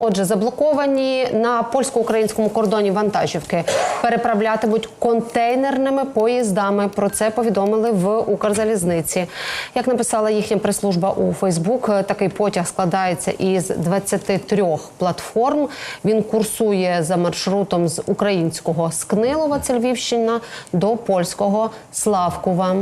Отже, заблоковані на польсько-українському кордоні вантажівки переправлятимуть контейнерними поїздами. Про це повідомили в Укрзалізниці. Як написала їхня прес-служба у Фейсбук, такий потяг складається із 23 платформ. Він курсує за маршрутом з українського Скнилова, це Львівщина, до польського Славкова.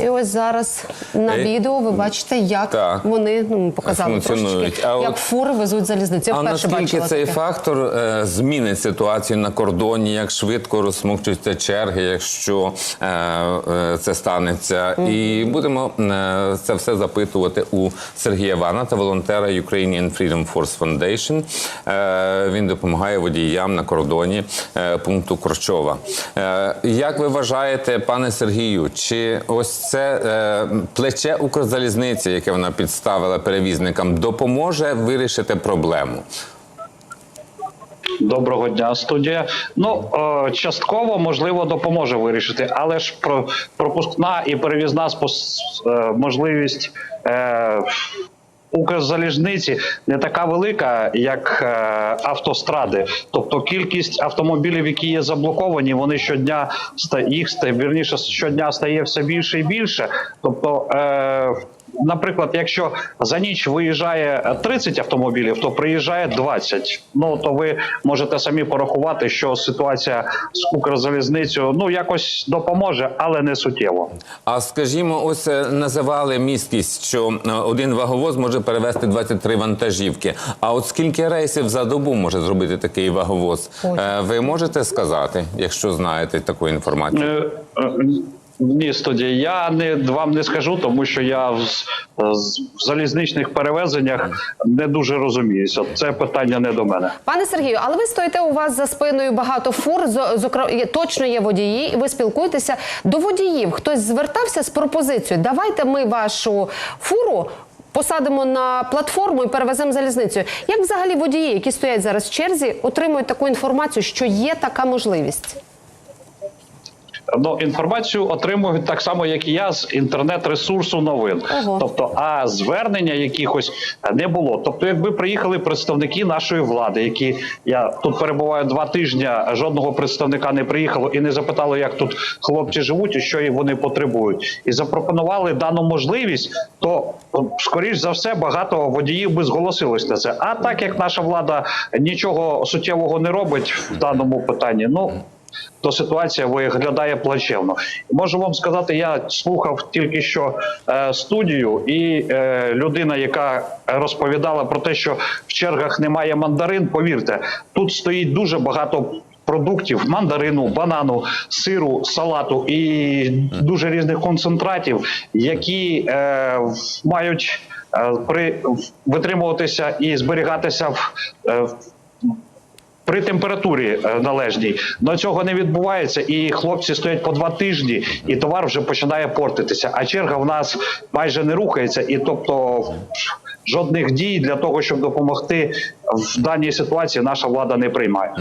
І ось зараз на Е, відео ви бачите, як вони ну показали трошечки, як фури везуть залізницю. А вперше наскільки бачила цей таке. фактор е, змінить ситуацію на кордоні, як швидко розсмокчуються черги, якщо е, е, це станеться? І будемо е, це все запитувати у Сергія Ваната, волонтера Ukrainian Freedom Force Foundation. Е, він допомагає водіям на кордоні е, пункту Корчова. Е, як ви вважаєте, пане Сергію, чи ось це е, плече Укрзалізниці, яке вона підставила перевізникам, допоможе вирішити проблему? Доброго дня, студія. Ну е, частково можливо допоможе вирішити, але ж про пропускна і перевізна е, можливість. Укрзалізниці не така велика, як е, автостради. Тобто кількість автомобілів, які є заблоковані, вони щодня їх вірніше щодня стає все більше і більше. Тобто, е, наприклад, якщо за ніч виїжджає 30 автомобілів, то приїжджає 20. Ну то ви можете самі порахувати, що ситуація з Укрзалізницею ну якось допоможе, але не суттєво. А скажімо, ось е, називали місткість, що один ваговоз може перевезти 23 вантажівки. А от скільки рейсів за добу може зробити такий ваговоз? Е, Ви можете сказати, якщо знаєте таку інформацію? Е, е, Ні, студія, я не вам не скажу, тому що я в, в залізничних перевезеннях не дуже розуміюся. Це питання не до мене. Пане Сергію, але ви стоїте у вас за спиною багато фур. зо- зокрема, точно є водії, і ви спілкуєтеся до водіїв. Хтось звертався з пропозицією. Давайте ми вашу фуру. Посадимо на платформу і перевеземо залізницю. Як взагалі водії, які стоять зараз в черзі, отримують таку інформацію, що є така можливість? Ну, інформацію отримують так само, як і я, з інтернет-ресурсу новин. Ого. Тобто, а звернення якихось не було. Тобто, якби приїхали представники нашої влади, які я тут перебуваю два тижні, жодного представника не приїхало і не запитало, як тут хлопці живуть і що вони потребують, і запропонували дану можливість, то скоріш за все багато водіїв би зголосилось на це. А так як наша влада нічого суттєвого не робить в даному питанні, ну то ситуація виглядає плачевно. Можу вам сказати, я слухав тільки що е, студію, і е, людина, яка розповідала про те, що в чергах немає мандарин, повірте, тут стоїть дуже багато. Продуктів мандарину, банану, сиру, салату і дуже різних концентратів, які е, мають е, при витримуватися і зберігатися в, е, в при температурі е, належній. Но цього не відбувається, і хлопці стоять по два тижні, і товар вже починає портитися. А черга в нас майже не рухається, і тобто жодних дій для того, щоб допомогти в даній ситуації, наша влада не приймає.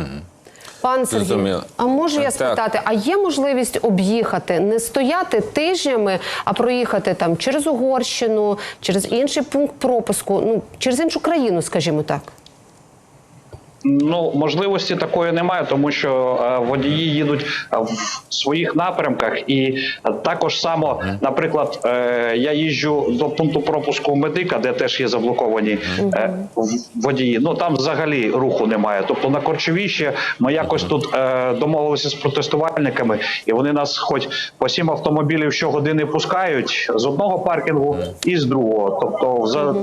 Пан Сергій, а можу я спитати, а є можливість об'їхати, не стояти тижнями, а проїхати там через Угорщину, через інший пункт пропуску, ну через іншу країну, скажімо так. Ну можливості такої немає, тому що е, водії їдуть е, в своїх напрямках, і також само, наприклад, е, я їжджу до пункту пропуску медика, де теж є заблоковані водії. Ну там взагалі руху немає. Тобто на Корчовіще ми якось тут домовилися з протестувальниками, і вони нас, хоч по сім автомобілів щогодини пускають з одного паркінгу і з другого. Тобто за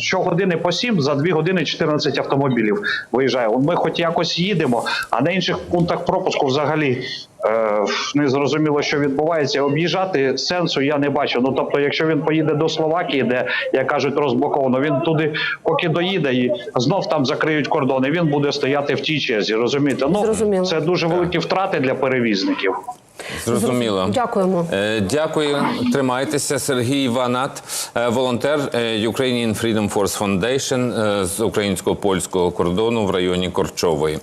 щогодини по сім, за дві години 14 автомобілів виїжджає. От Ми хоч якось їдемо, а на інших пунктах пропуску взагалі. е, Не зрозуміло, що відбувається. Об'їжджати сенсу я не бачу. Ну тобто, якщо він поїде до Словакії, де як кажуть, розблоковано, він туди поки доїде і знов там закриють кордони. Він буде стояти в тій черзі. Розумієте? Ну Зрозуміло. це дуже великі втрати для перевізників. Зрозуміло. Дякуємо. Е, Дякую. Тримайтеся. Сергій Ванат, е, волонтер е, Ukrainian Freedom Force Foundation з українсько-польського кордону в районі Корчової.